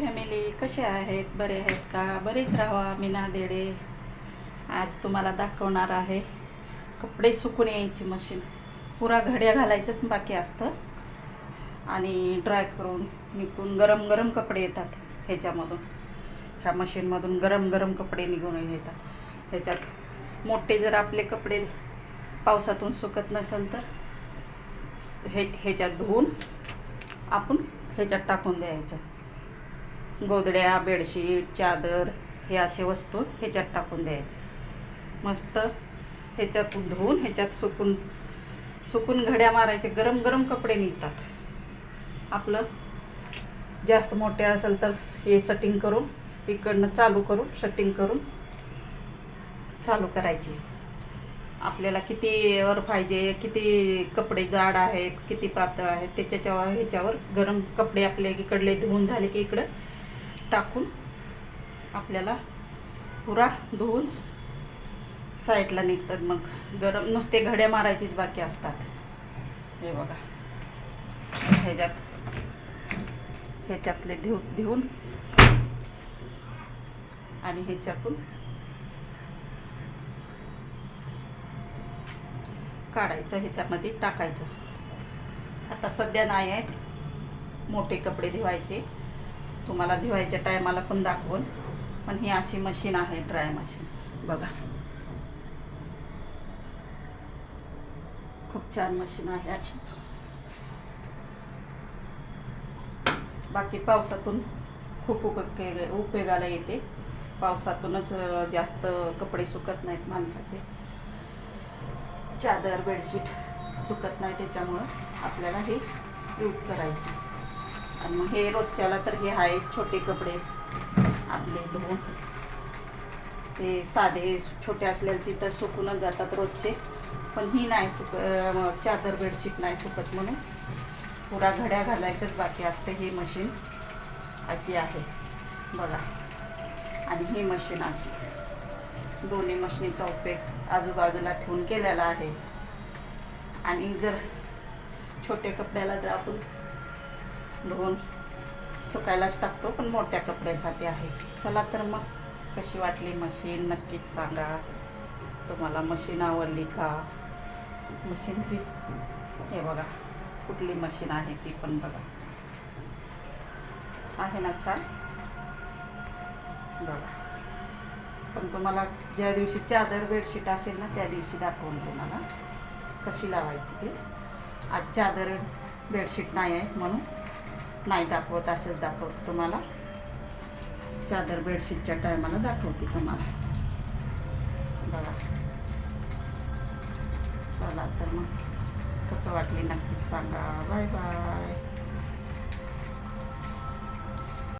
Family कसे आहेत? बरे आहेत का? बरेच राहा मी नांदेडे आज तुम्हाला दाखवणार आहे कपडे सुकून यायची मशीन पुरा घड्या घालायचंच बाकी असतं. आणि ड्राय करून निघून गरम गरम कपडे येतात ह्याच्यामधून. ह्या मशीनमधून गरम गरम कपडे निघून येतात. ह्याच्यात मोठे जर आपले कपडे पावसातून सुकत नसेल तर हे ह्याच्यात धुवून आपण ह्याच्यात टाकून द्यायचं. गोदड्या बेडशीट चादर हे असे वस्तू ह्याच्यात टाकून द्यायचे. मस्त ह्याच्यात धुवून ह्याच्यात सुकून सुकून घड्या मारायचे. गरम गरम कपडे निघतात. आपलं जास्त मोठे असेल तर हे सटिंग करून इकडनं चालू करून शटिंग करून चालू करायची. आपल्याला किती वर पाहिजे किती कपडे जाड आहेत किती पातळ आहेत त्याच्याच्या ह्याच्यावर गरम कपडे आपले इकडले धुवून झाले की इकडं टाकून आपल्याला पुरा धुवून साईडला निघतात मग. गरम नुसते घड्या मारायचीच बाकी असतात. हे बघा. ह्याच्यात ह्याच्यातले धुव धुवून आणि ह्याच्यातून काढायचं ह्याच्यामध्ये टाकायचं. आता सध्या नाही आहेत. मोठे कपडे धुवायचे. तुम्हाला धुवायच्या टायमाला पण दाखवून. पण ही अशी मशीन आहे ड्राय मशीन बघा. खूप छान मशीन आहे अशी. बाकी पावसातून खूप उपयोग उपयोगाला येते. पावसातूनच जास्त कपडे सुकत नाहीत माणसाचे. चादर बेडशीट सुकत नाही त्याच्यामुळं आपल्याला हे यूज करायचं. आणि मग हे रोजच्याला तर हे आहे छोटे कपडे. आपले धुवून ते साधे छोटे असलेले तिथं सुकूनच जातात रोजचे. पण ही नाही सुक चादर बेडशीट नाही सुकत म्हणून. पुरा घड्या घालायचंच बाकी असते ही मशीन. अशी आहे. बघा. आणि ही मशीन अशी. दोन्ही मशीनीचा उपयोग आजूबाजूला ठेवून केलेला आहे. आणि जर छोट्या कपड्याला जर आपण धुवून सुकायलाच टाकतो पण मोठ्या कपड्यांसाठी आहे. चला तर मग कशी वाटली मशीन नक्कीच सांगा. तुम्हाला मशीन आवडली का? मशीनची हे बघा कुठली मशीन आहे ती पण बघा. आहे ना छान? बघा. पण तुम्हाला ज्या दिवशी चादर बेडशीट असेल ना त्या दिवशी दाखवून तुम्हाला कशी लावायची ती. आज चादर बेडशीट नाही आहे म्हणून नाही दाखवत असेच दाखवते तुम्हाला. चादर बेडशीटच्या टायमाला दाखवते तुम्हाला. बघा. चला तर मग. कसं वाटली नक्कीच सांगा. Bye bye.